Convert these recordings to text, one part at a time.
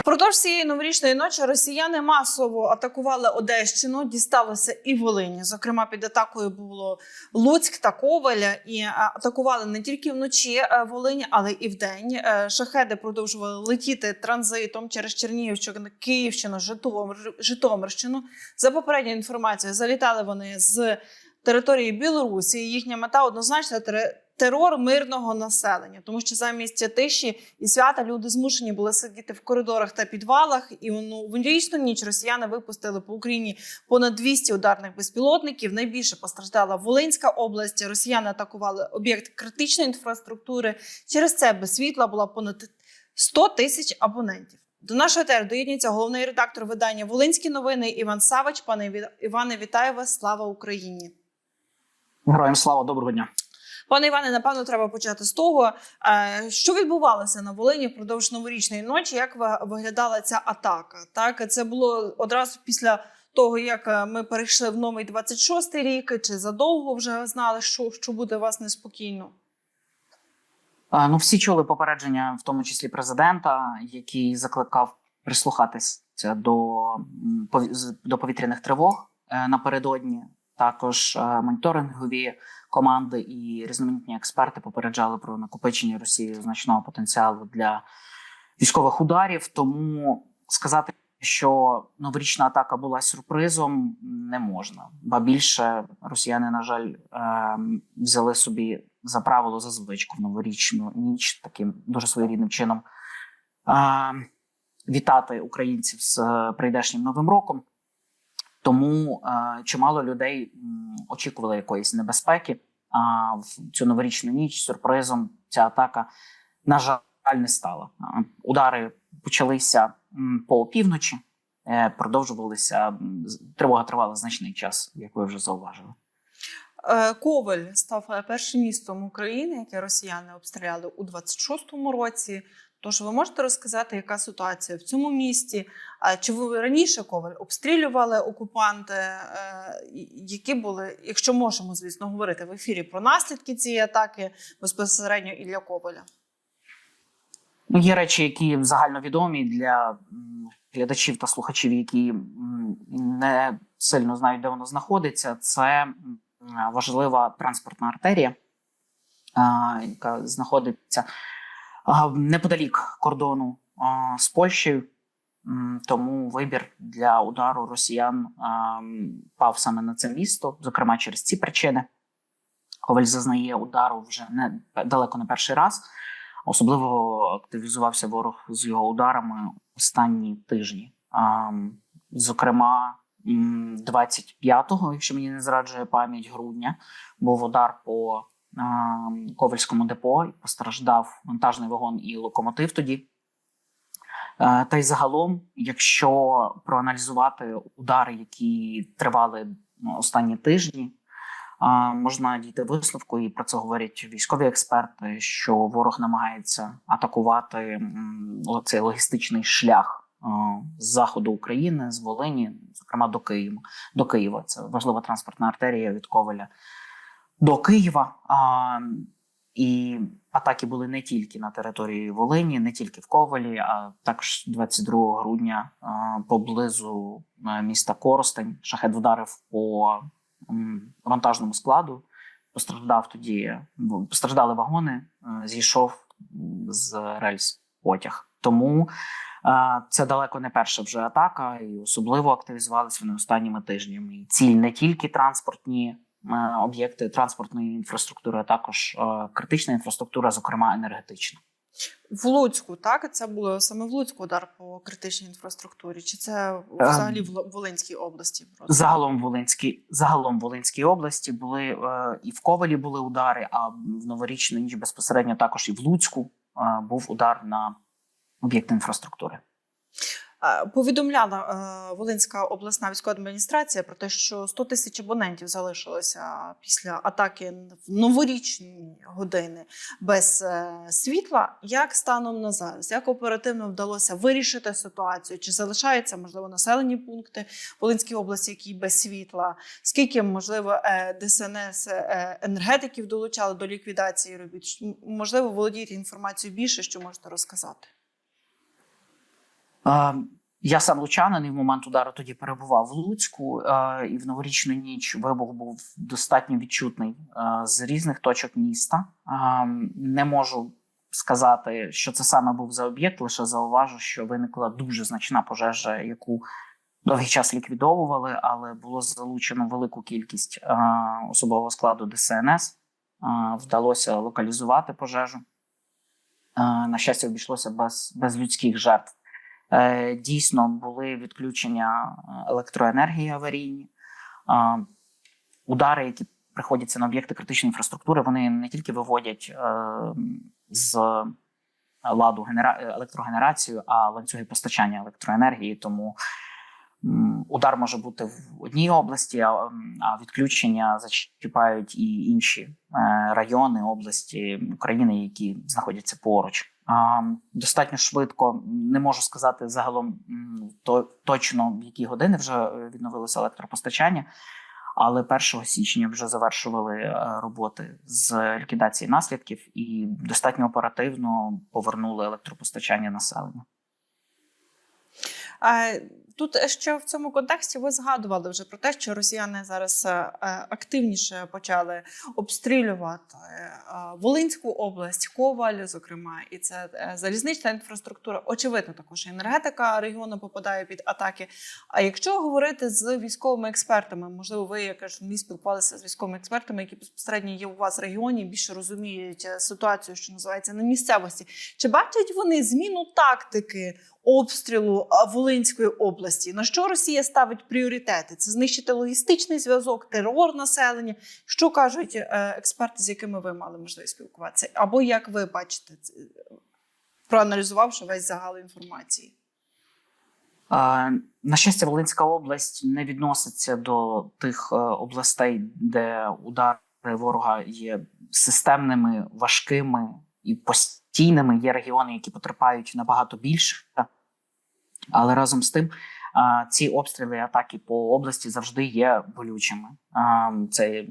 Впродовж цієї новорічної ночі росіяни масово атакували Одещину, дісталося і Волині. Зокрема, під атакою було Луцьк та Коваля. І е, атакували не тільки вночі е, Волині, але і вдень. Е, Шахеди продовжували летіти транзитом через Чернігівщину, Київщину, Житомир, Житомирщину. За попередньою інформацією, залітали вони з території Білорусі. Їхня мета однозначно терор мирного населення, тому що замість тиші і свята люди змушені були сидіти в коридорах та підвалах. І ну, в нічну ніч росіяни випустили по Україні понад 200 ударних безпілотників. Найбільше постраждала Волинська область. Росіяни атакували об'єкт критичної інфраструктури. Через це без світла була понад 100 тисяч абонентів. До нашого етеру доєднується головний редактор видання Волинські новини Іван Савич. Пане Іване, вітаю вас! Слава Україні! Героям слава, доброго дня. Пане Іване, напевно, треба почати з того, е, що відбувалося на Волині впродовж новорічної ночі. Як ви- виглядала ця атака? Так, це було одразу після того, як е, ми перейшли в новий 26-й рік, чи задовго вже знали, що, що буде у вас неспокійно? Ну, всі чули попередження, в тому числі президента, який закликав прислухатися до, до повітряних тривог е, напередодні. Також моніторингові команди і різноманітні експерти попереджали про накопичення Росії значного потенціалу для військових ударів. Тому сказати, що новорічна атака була сюрпризом, не можна. Ба більше росіяни, на жаль, ем, взяли собі за правило за звичку в новорічну ніч таким дуже своєрідним чином ем, вітати українців з е, прийдешнім новим роком. Тому е, чимало людей очікували якоїсь небезпеки. А в цю новорічну ніч сюрпризом ця атака, на жаль, не стала. Е, Удари почалися по півночі, е, продовжувалися. Тривога тривала значний час, як ви вже зауважили. Коваль став першим містом України, яке росіяни обстріляли у 26-му році. Тож ви можете розказати, яка ситуація в цьому місті? Чи ви раніше Коваль обстрілювали окупанти? Е, Які були, якщо можемо, звісно, говорити в ефірі про наслідки цієї атаки безпосередньо і для Коваля? Ну, є речі, які загальновідомі для глядачів та слухачів, які не сильно знають, де воно знаходиться. Це важлива транспортна артерія, яка знаходиться неподалік кордону з Польщею. Тому вибір для удару росіян пав саме на це місто, зокрема через ці причини. Коваль зазнає удару вже не далеко не перший раз. Особливо активізувався ворог з його ударами останні тижні. Зокрема, м, 25-го, якщо мені не зраджує пам'ять грудня, був удар по Ковальському депо. Постраждав вантажний вагон і локомотив тоді. Е, Та й загалом, якщо проаналізувати удари, які тривали ну, останні тижні, можна дійти висновку, і про це говорять військові експерти, що ворог намагається атакувати цей логістичний шлях з заходу України, з Волині, зокрема до Києва. До Києва. Це важлива транспортна артерія від Коваля до Києва. А, і атаки були не тільки на території Волині, не тільки в Ковалі, а також 22 грудня а, поблизу міста Коростень. Шахет вдарив по вантажному складу. Постраждав тоді, постраждали вагони, е, зійшов з рельс потяг. Тому е, це далеко не перша вже атака, і особливо активізувалися вони останніми тижнями. І ціль не тільки транспортні е, об'єкти транспортної інфраструктури, а також е, критична інфраструктура, зокрема енергетична. В Луцьку, так? Це було саме в Луцьку удар по критичній інфраструктурі, чи це взагалі в Волинській області? Просто? Загалом в Волинській, загалом в Волинській області були е, і в Ковалі були удари, а в новорічну ніч безпосередньо також і в Луцьку е, був удар на об'єкти інфраструктури. Е, Повідомляла е, Волинська обласна військова адміністрація про те, що 100 тисяч абонентів залишилося після атаки в новорічні години без е, світла. Як станом на зараз? Як оперативно вдалося вирішити ситуацію? Чи залишаються можливо населені пункти Волинській області, які без світла? Скільки можливо ДСНС енергетиків долучали до ліквідації робіт? Можливо, володієте інформацією більше, що можете розказати? Е, Я сам лучанин і в момент удару тоді перебував в Луцьку, е, і в новорічну ніч вибух був достатньо відчутний е, з різних точок міста. Не можу сказати, що це саме був за об'єкт, лише зауважу, що виникла дуже значна пожежа, яку довгий час ліквідовували, але було залучено велику кількість особового складу ДСНС. Вдалося локалізувати пожежу. На щастя, обійшлося без, без людських жертв. Е, Дійсно, були відключення е, електроенергії аварійні. Е, Удари, які приходяться на об'єкти критичної інфраструктури, вони не тільки виводять з ладу генера... електрогенерацію, а ланцюги постачання електроенергії. Тому удар може бути в одній області, а, відключення зачіпають і інші райони області України, які знаходяться поруч. Достатньо швидко не можу сказати загалом то точно в які години вже відновилося електропостачання. Але 1 січня вже завершували е, роботи з ліквідації наслідків і достатньо оперативно повернули електропостачання населенню. Тут ще в цьому контексті ви згадували вже про те, що росіяни зараз е, е, активніше почали обстрілювати е, Волинську область, Коваль, зокрема, і це залізнична інфраструктура. Очевидно, також енергетика регіону попадає під атаки. А якщо говорити з військовими експертами, можливо, ви як журналіст спілкувалися з військовими експертами, які безпосередньо є у вас в регіоні, більше розуміють ситуацію, що називається на місцевості. Чи бачать вони зміну тактики обстрілу а, Волинської області? На що Росія ставить пріоритети? Це знищити логістичний зв'язок, терор населення. Що кажуть е, експерти, з якими ви мали можливість спілкуватися? Або як ви бачите, проаналізувавши весь загал інформації? На щастя, Волинська область не відноситься до тих е, областей, де удари ворога є системними, важкими і постійними. Є регіони, які потерпають набагато більше. Але разом з тим, ці обстріли і атаки по області завжди є болючими. Це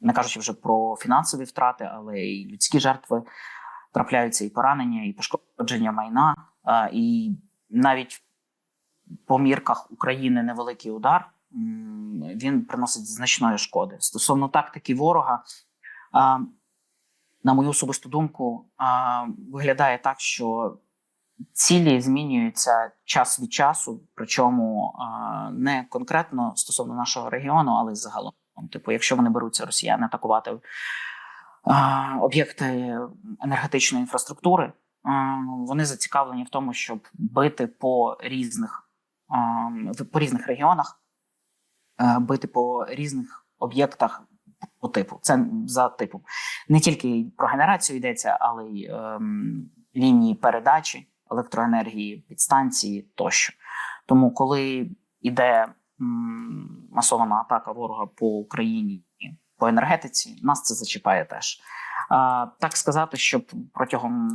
не кажучи вже про фінансові втрати, але й людські жертви трапляються і поранення, і пошкодження майна. І навіть по мірках України невеликий удар він приносить значної шкоди. Стосовно тактики ворога, на мою особисту думку, виглядає так, що цілі змінюються час від часу, причому не конкретно стосовно нашого регіону, але загалом. Типу, якщо вони беруться росіяни атакувати об'єкти енергетичної інфраструктури, вони зацікавлені в тому, щоб бити по різних, по різних регіонах, бити по різних об'єктах по типу. Це за типом. Не тільки про генерацію йдеться, але й ем, лінії передачі електроенергії, підстанції тощо. Тому, коли йде масована атака ворога по Україні по енергетиці, нас це зачіпає теж. Так сказати, щоб протягом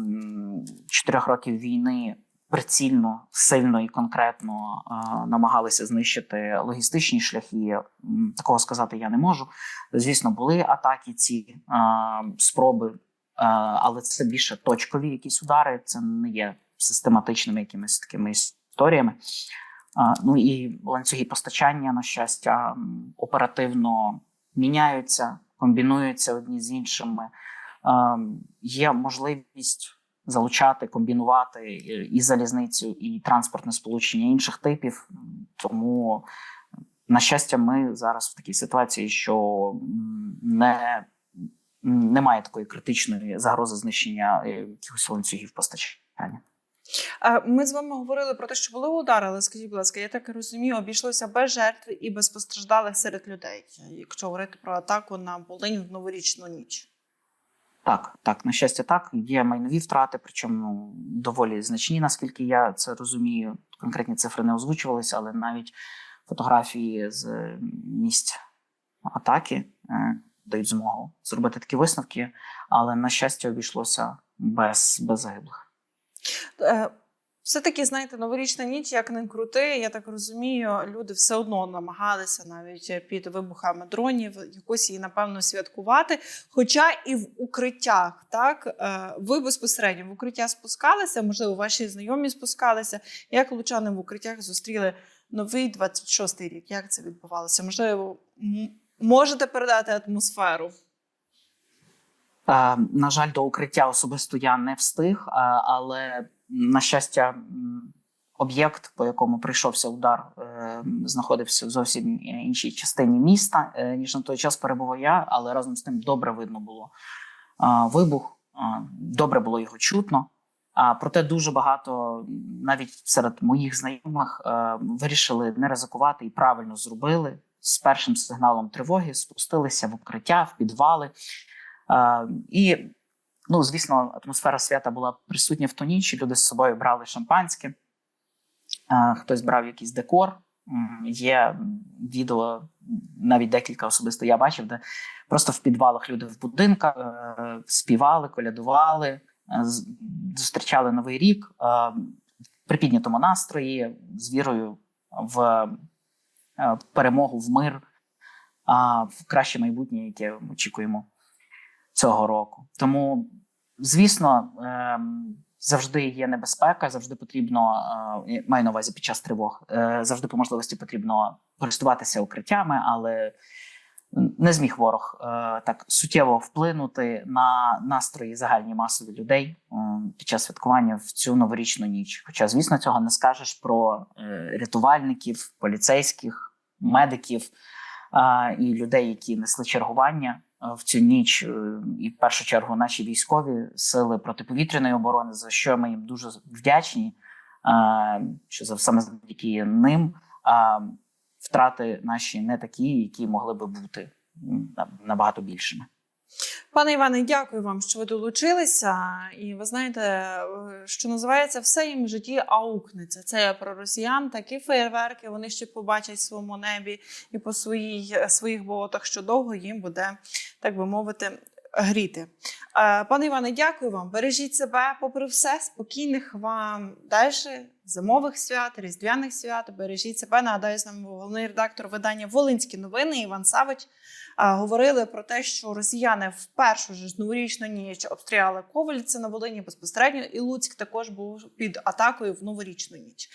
чотирьох років війни прицільно, сильно і конкретно а, намагалися знищити логістичні шляхи, такого сказати я не можу. Звісно, були атаки, ці а, спроби, а, але це більше точкові якісь удари. Це не є систематичними якимись такими історіями. Ну і ланцюги постачання, на щастя, оперативно міняються, комбінуються одні з іншими. Є можливість залучати, комбінувати і- і залізницю, і транспортне сполучення інших типів. Тому, на щастя, ми зараз в такій ситуації, що не, немає такої критичної загрози знищення е, якихось ланцюгів постачання. Ми з вами говорили про те, що були удари, але скажіть, будь ласка, я так розумію, обійшлося без жертв і без постраждалих серед людей, якщо говорити про атаку на Волинь в новорічну ніч. Так, так, на щастя, так. Є майнові втрати, причому доволі значні, наскільки я це розумію. Конкретні цифри не озвучувалися, але навіть фотографії з е, місць атаки е, дають змогу зробити такі висновки. Але на щастя, обійшлося без, без загиблих. Е, Все-таки, знаєте, новорічна ніч, як не крути, я так розумію, люди все одно намагалися навіть під вибухами дронів якось її, напевно, святкувати. Хоча і в укриттях, так, е, ви безпосередньо в укриття спускалися, можливо, ваші знайомі спускалися. Як лучани в укриттях зустріли новий 26-й рік? Як це відбувалося? Можливо, можете передати атмосферу? Е, на жаль, до укриття особисто я не встиг, е, але на щастя, об'єкт, по якому прийшовся удар, е, знаходився в зовсім іншій частині міста, ніж на той час перебував я, але разом з тим добре видно було вибух, добре було його чутно. А проте дуже багато, навіть серед моїх знайомих, вирішили не ризикувати і правильно зробили. З першим сигналом тривоги спустилися в укриття, в підвали. І, ну, звісно, атмосфера свята була присутня в ту ніч. Люди з собою брали шампанське, хтось брав якийсь декор. Є відео, навіть декілька особисто я бачив, де просто в підвалах люди в будинках е, співали, колядували, е, зустрічали новий рік е, при піднятому настрої з вірою в перемогу, в мир, в краще майбутнє, яке очікуємо цього року. Тому, звісно, ем, завжди є небезпека, завжди потрібно, е, маю на увазі під час тривог, е, завжди по можливості потрібно користуватися укриттями, але не зміг ворог е, так суттєво вплинути на настрої загальні масові людей під час святкування в цю новорічну ніч. Хоча, звісно, цього не скажеш про рятувальників, поліцейських, медиків і людей, які несли чергування в цю ніч, е, і в першу чергу наші військові сили протиповітряної оборони, за що ми їм дуже вдячні, що за саме завдяки ним втрати наші не такі, які могли би бути набагато більшими. Пане Іване, дякую вам, що ви долучилися. І ви знаєте, е, що називається, все їм в житті аукнеться. Це я про росіян, такі феєрверки вони ще побачать в своєму небі і по своїй, своїх болотах, що довго їм буде, так би мовити, гріти. Е, Пане Іване, дякую вам. Бережіть себе, попри все, спокійних вам далі зимових свят, різдвяних свят. Бережіть себе. Нагадаю, з нами головний редактор видання Волинські новини Іван Савич. Говорили про те, що росіяни в першу ж новорічну ніч обстріляли Ковальці на Волині безпосередньо, і Луцьк також був під атакою в новорічну ніч.